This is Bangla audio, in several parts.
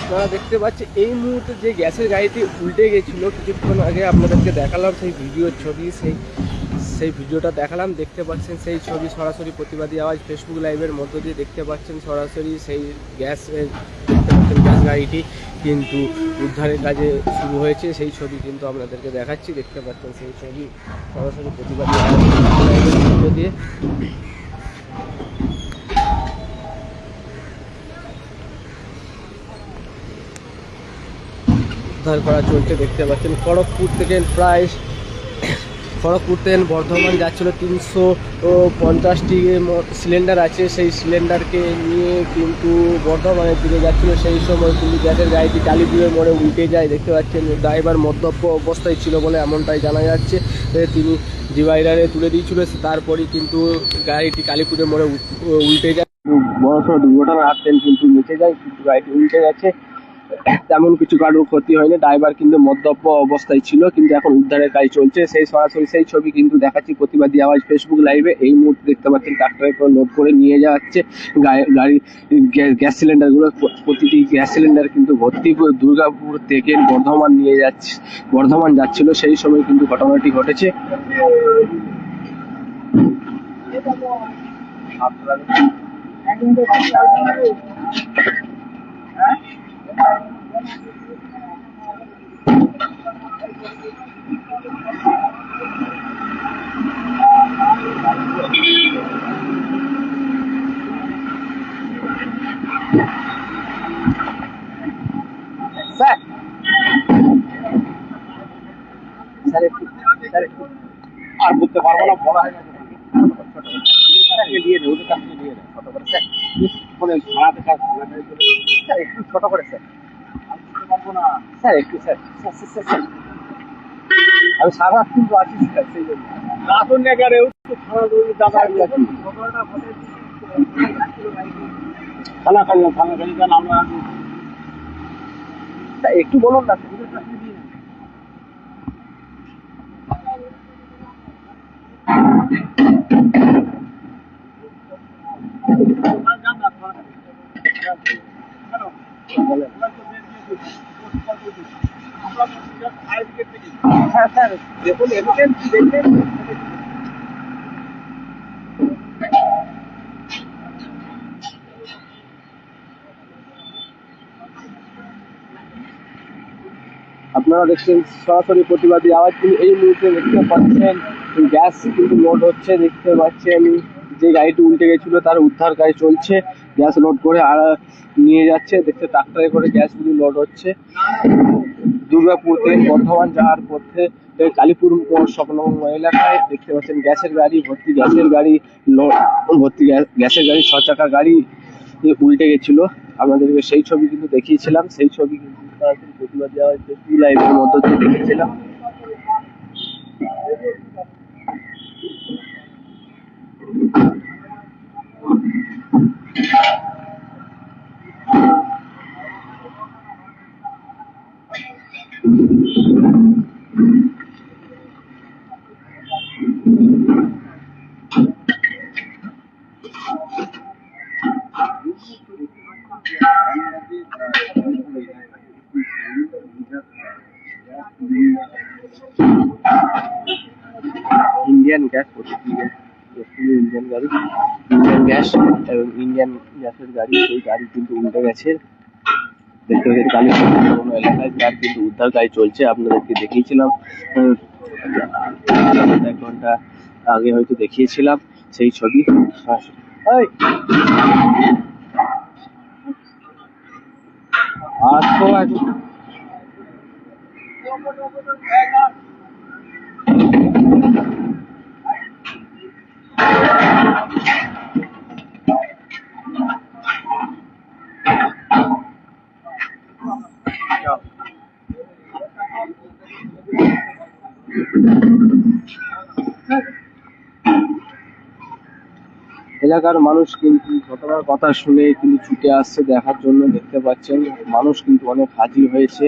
আপনারা দেখতে পাচ্ছেন, এই মুহূর্তে যে গ্যাসের গাড়িটি উল্টে গেছিল, কিছুক্ষণ আগে আপনাদেরকে দেখালাম সেই ভিডিওর ছবি, সেই সেই ভিডিওটা দেখালাম, দেখতে পাচ্ছেন সেই ছবি সরাসরি প্রতিবাদী আওয়াজ ফেসবুক লাইভের মধ্য দিয়ে দেখতে পাচ্ছেন সরাসরি সেই গ্যাস দেখতে পাচ্ছেন গ্যাস গাড়িটি কিন্তু উদ্ধারের কাজে শুরু হয়েছে, সেই ছবি কিন্তু আপনাদেরকে দেখাচ্ছি, দেখতে পাচ্ছেন সেই ছবি সরাসরি প্রতিবাদী আওয়াজ দিয়ে। উদ্ধার করা চলছে, দেখতে পাচ্ছেন। খড়গপুর থেকে প্রায় খড়গপুর থেকে বর্ধমান যাচ্ছিল তিনশো পঞ্চাশটি সিলিন্ডার আছে। সেই সিলিন্ডারকে নিয়ে কিন্তু বর্ধমানের দিকে যাচ্ছিল। সেই সময় কিন্তু গ্যাসের গাড়িটি কালীপুরের মোড়ে উল্টে যায়। দেখতে পাচ্ছেন, ড্রাইভার মদ্যপ অবস্থায় ছিল বলে এমনটাই জানা যাচ্ছে। তিনি ডিভাইডারে তুলে দিয়েছিল। তারপরেই কিন্তু গাড়িটি কালীপুরের মোড়ে উল্টে যায়। বড় সড়ো দুর্ঘটনার হাত কিন্তু নিচে যায়, কিন্তু গাড়িটি উল্টে গেছে তেমন কিছু কারোর ক্ষতি হয়নি। ড্রাইভার কিন্তু মদ্যপ অবস্থায় ছিল, কিন্তু এখন উদ্ধারের কাজ চলছে। সেই সরাসরি সেই ছবি কিন্তু দেখাচ্ছি প্রতিবাদী আওয়াজ ফেসবুক লাইভে এই মুহূর্তে দেখতে পাচ্ছেন ট্রাক্টরে করে লোড করে নিয়ে যাওয়া হচ্ছে গাড়ি গাড়ি গ্যা- গ্যাস সিলিন্ডারগুলো প্রতিটি গ্যাস সিলিন্ডার কিন্তু ভর্তি করে দুর্গাপুর থেকে বর্ধমান নিয়ে যাচ্ছে বর্ধমান যাচ্ছিল। সেই সময় কিন্তু ঘটনাটি ঘটেছে। স্যার আর বলতে পারব না বলা হয় না দিয়ে দেয় ওদের কাছ দিয়ে দেয় ছোট করে। স্যার বলে ভাড়াতে স্যার স্যার একটু ছোট করে স্যার। স্যার একটু sir sir sir sir sir. আমি সারা কিন্তু আছি স্যার সেই জন্য। রাতুন আমরা একটু বলুন না স্যার ওদের আপনারা দেখছেন সরাসরি প্রতিবাদী আওয়াজ। কিন্তু এই মুহূর্তে দেখতে পাচ্ছেন গ্যাস কিন্তু লোড হচ্ছে। দেখতে পাচ্ছেন যে গাড়িটি উল্টে গেছিল, তার উদ্ধার কাজ চলছে। গ্যাস লোড করে আর নিয়ে যাচ্ছে দেখতে ট্রাক্টরে করে গ্যাসগুলি লোড হচ্ছে। দুর্গাপুর থেকে বর্ধমান যাওয়ার পথে কালীপুর সংলগ্ন এলাকায় দেখতে পাচ্ছেন গ্যাসের গাড়ি, ভর্তি গ্যাসের গাড়ি ভর্তি গ্যা- গ্যাসের গাড়ি, ছ চাকা গাড়ি উল্টে গেছিল। আপনাদেরকে সেই ছবি কিন্তু দেখিয়েছিলাম, সেই ছবি কিন্তু প্রতিবাদ দেওয়া হয়েছে মধ্য দিয়ে দেখেছিলাম ইন্ডিয়ান গ্যাস প্রতিটি গ্যাস প্রতিটি ইন্ডিয়ান গাড়ি ইন্ডিয়ান গ্যাস এবং ইন্ডিয়ান গ্যাসের গাড়ি, সেই গাড়ি কিন্তু উল্টে গেছে। দেখতে পাচ্ছেন কালীপুর কোনো এলাকায় তার কিন্তু উদ্ধার কাজ চলছে, আপনাদেরকে দেখিয়েছিলাম। এক ঘণ্টা আগে হয়তো দেখিয়েছিলাম সেই ছবি। এই! আসো এলাকার মানুষ কিন্তু ঘটনার কথা শুনে কিন্তু ছুটে আসছে দেখার জন্য, দেখতে পাচ্ছেন। মানুষ কিন্তু অনেক হাজির হয়েছে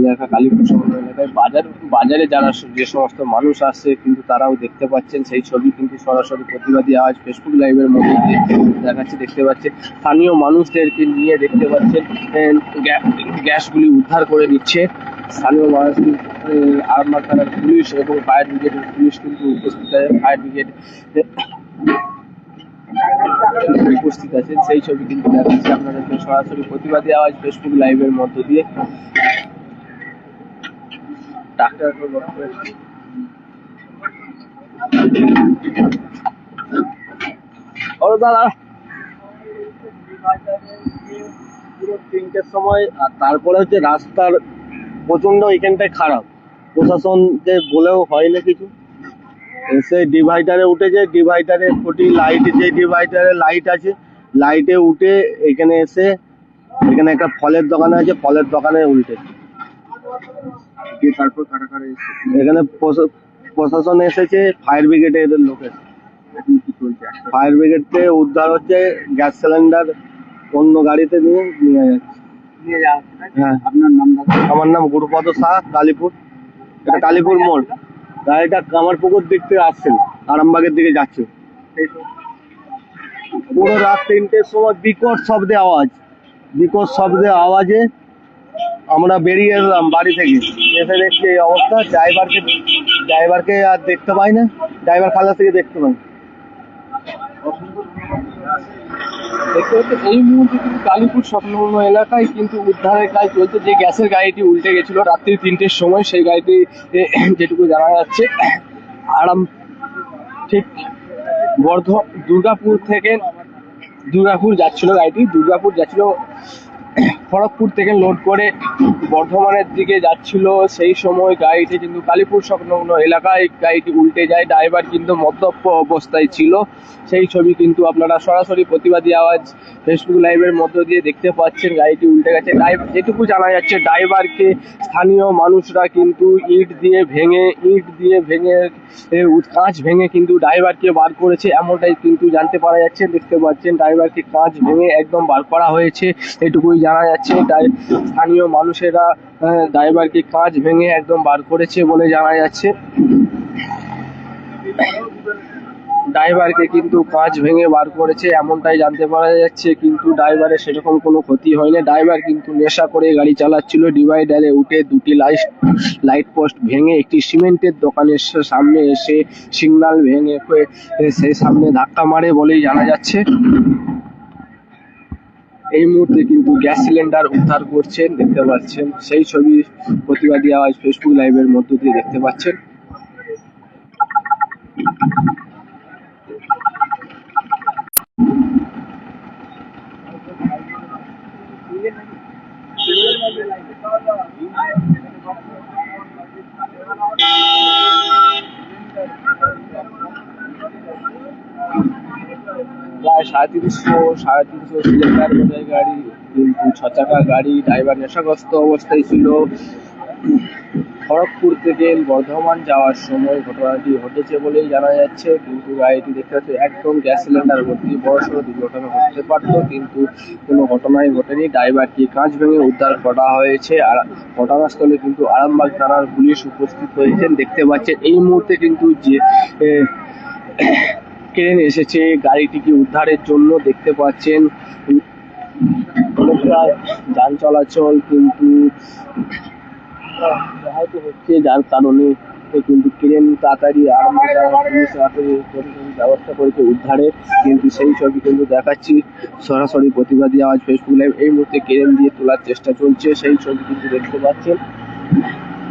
এলাকা কালীপুর এলাকায়। বাজার, বাজারে যারা যে সমস্ত মানুষ আসছে কিন্তু তারাও দেখতে পাচ্ছেন। সেই ছবি কিন্তু সরাসরি প্রতিবাদী আওয়াজ ফেসবুক লাইভের মধ্যে দিয়ে দেখাচ্ছে, দেখতে পাচ্ছেন। স্থানীয় মানুষদেরকে নিয়ে দেখতে পাচ্ছেন গ্যাসগুলি উদ্ধার করে নিচ্ছে। স্থানীয় মানুষ আরামবাগ থানার পুলিশ এবং ফায়ার ব্রিগেডের পুলিশ কিন্তু উপস্থিত ফায়ার ব্রিগেড উপস্থিত আছেন। সেই ছবি কিন্তু দেখাচ্ছে আপনাদেরকে সরাসরি প্রতিবাদী আওয়াজ ফেসবুক লাইভের মধ্য দিয়ে। তারপরে হচ্ছে রাস্তার প্রচণ্ড এখানটায় খারাপ। প্রশাসনকে বলেও হয় না কিছু। এসে ডিভাইডারে উঠেছে ডিভাইডারে খুঁটি লাইট যে ডিভাইডারে লাইট আছে লাইটে উঠে এখানে এসে এখানে একটা ফলের দোকান আছে ফলের দোকানে উল্টে। তারপর এখানে প্রশা- প্রশাসন এসেছে ফায়ার ব্রিগেডের লোক ফায়ার ব্রিগেডকে উদ্ধার হচ্ছে গ্যাস সিলিন্ডার অন্য গাড়িতে নিয়ে নিয়ে যাচ্ছে। নিয়ে যাওয়া? হ্যাঁ। আপনার নাম আমার নাম গুরুপদ শাহ কালীপুর। এটা কালীপুর মোড়। গাড়িটা কামারপুকুর দিক থেকে আসছেন, আরামবাগের দিকে যাচ্ছে। পুরো রাত তিনটের সময় বিকট শব্দে আওয়াজ, বিকট শব্দে আওয়াজে আমরা বেরিয়ে এলাম বাড়ি থেকে। এসে দেখছি এই অবস্থা, ড্রাইভারকে ড্রাইভারকে আর দেখতে পাই না, ড্রাইভার খালাস থেকে দেখতে পাই। দেখতে পাচ্ছেন, এই মুহূর্তে কিন্তু কালীপুর সংলগ্ন এলাকায় কিন্তু উদ্ধারের কাজ চলছে। যে গ্যাসের গাড়িটি উল্টে গেছিল রাত্রি তিনটের সময়, সেই গাড়িটি যেটুকু জানা যাচ্ছে, আরাম ঠিক বর্ধ দুর্গাপুর থেকে দুর্গাপুর যাচ্ছিল গাড়িটি। দুর্গাপুর যাচ্ছিল খড়গপুর থেকে লোড করে বর্ধমানের দিকে যাচ্ছিল। সেই সময় গাড়িটি কিন্তু কালীপুর সংলগ্ন এলাকায় গাড়িটি উল্টে যায়। ড্রাইভার কিন্তু মদ্যপ অবস্থায় ছিল। সেই ছবি কিন্তু আপনারা সরাসরি প্রতিবাদী আওয়াজ ফেসবুক লাইভের মধ্য দিয়ে দেখতে পাচ্ছেন। গাড়িটি উল্টে গেছে। ড্রাইভার যেটুকু জানা যাচ্ছে ড্রাইভারকে স্থানীয় মানুষরা কিন্তু ইট দিয়ে ভেঙে, ইট দিয়ে ভেঙে কাঁচ ভেঙে কিন্তু ড্রাইভারকে বার করেছে। এমনটাই কিন্তু জানতে পারা যাচ্ছে। দেখতে পাচ্ছেন ড্রাইভারকে কাঁচ ভেঙে একদম বার করা হয়েছে। এটুকুই জানা যাচ্ছে, তাই স্থানীয় মানুষেরা ড্রাইভারকে কাঁচ ভেঙে একদম বার করেছে বলে জানা যাচ্ছে। ড্রাইভারকে কিন্তু কাঁচ ভেঙে বার করেছে এমনটাই জানতে পারা যাচ্ছে, কিন্তু ড্রাইভারের সেরকম কোনো ক্ষতি হয়নি। ড্রাইভার কিন্তু নেশা করে গাড়ি চালাচ্ছিল, ডিভাইডারে উঠে দুটি লাইট লাইট পোস্ট ভেঙে একটি সিমেন্টের দোকানের সামনে এসে সিগন্যাল ভেঙে কয়ে- সে সামনে ধাক্কা মারে বলেই জানা যাচ্ছে। এই মুহূর্তে কিন্তু গ্যাস সিলিন্ডার উদ্ধার করছেন, দেখতে পাচ্ছেন। সেই ছবি প্রতিবাদী আওয়াজ ফেসবুক লাইভের মধ্য দিয়ে দেখতে পাচ্ছেন প্রায় সাড়ে তিনশো সাড়ে তিনশো সিলিন্ডার বোঝাই গাড়ি ছ চাকা গাড়ি ড্রাইভার নেশাগ্রস্ত অবস্থায় ছিল। খড়গপুর থেকে বর্ধমান যাওয়ার সময় ঘটনাটি ঘটেছে বলেই জানা যাচ্ছে, কিন্তু গাড়িটি দেখতে পাচ্ছি একদম গ্যাস সিলিন্ডার ভর্তি, বড় সড়ো দুর্ঘটনা ঘটতে পারতো, কিন্তু কোনো ঘটনাই ঘটেনি। ড্রাইভারকে কাঁচ ভেঙে উদ্ধার করা হয়েছে। আর ঘটনাস্থলে কিন্তু আরামবাগ থানার পুলিশ উপস্থিত হয়েছেন। দেখতে পাচ্ছেন, এই মুহূর্তে কিন্তু যে ক্রেন এসেছে, গাড়িটিকে উদ্ধারের জন্য দেখতে পাচ্ছেন। অনেকটা যান চলাচল কিন্তু হচ্ছে, যার কারণে কিন্তু ক্রেন তাড়াতাড়ি পুলিশ তাড়াতাড়ি ব্যবস্থা করেছে উদ্ধারে। কিন্তু সেই ছবি কিন্তু দেখাচ্ছি, সরাসরি প্রতিবাদী আওয়াজ ফেসবুক লাইভ এই মুহূর্তে ক্রেন দিয়ে তোলার চেষ্টা চলছে, সেই ছবি কিন্তু দেখতে পাচ্ছেন।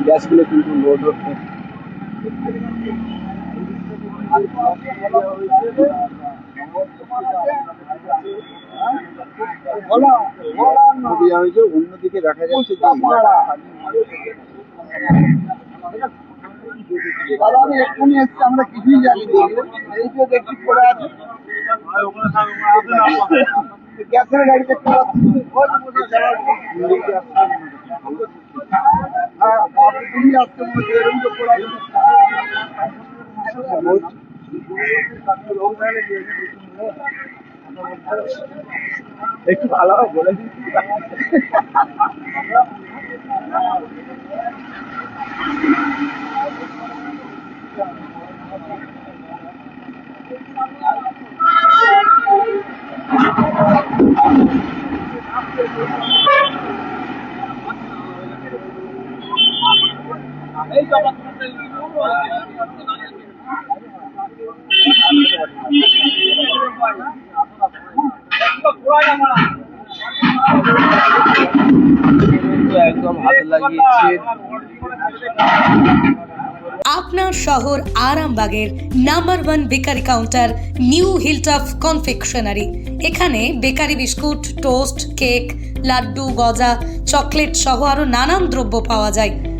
গ্যাসগুলো কিন্তু লোড হচ্ছে। দেওয়া হয়েছে, অন্যদিকে দেখা যাচ্ছে দাদা আমি এক্ষুনি এসছি, আমরা কিছুই জানি এই দেখছি পড়ে আছে। গ্যাসের গাড়ি। একটু ভালো বলে দিচ্ছি কিন্তু আপনার শহর আরামবাগের number one bakery counter new hilltop confectionery. এখানে bakery biscuit, toast, cake, laddu, গজা, চকলেট সহ আরও নানান দ্রব্য পাওয়া যায়।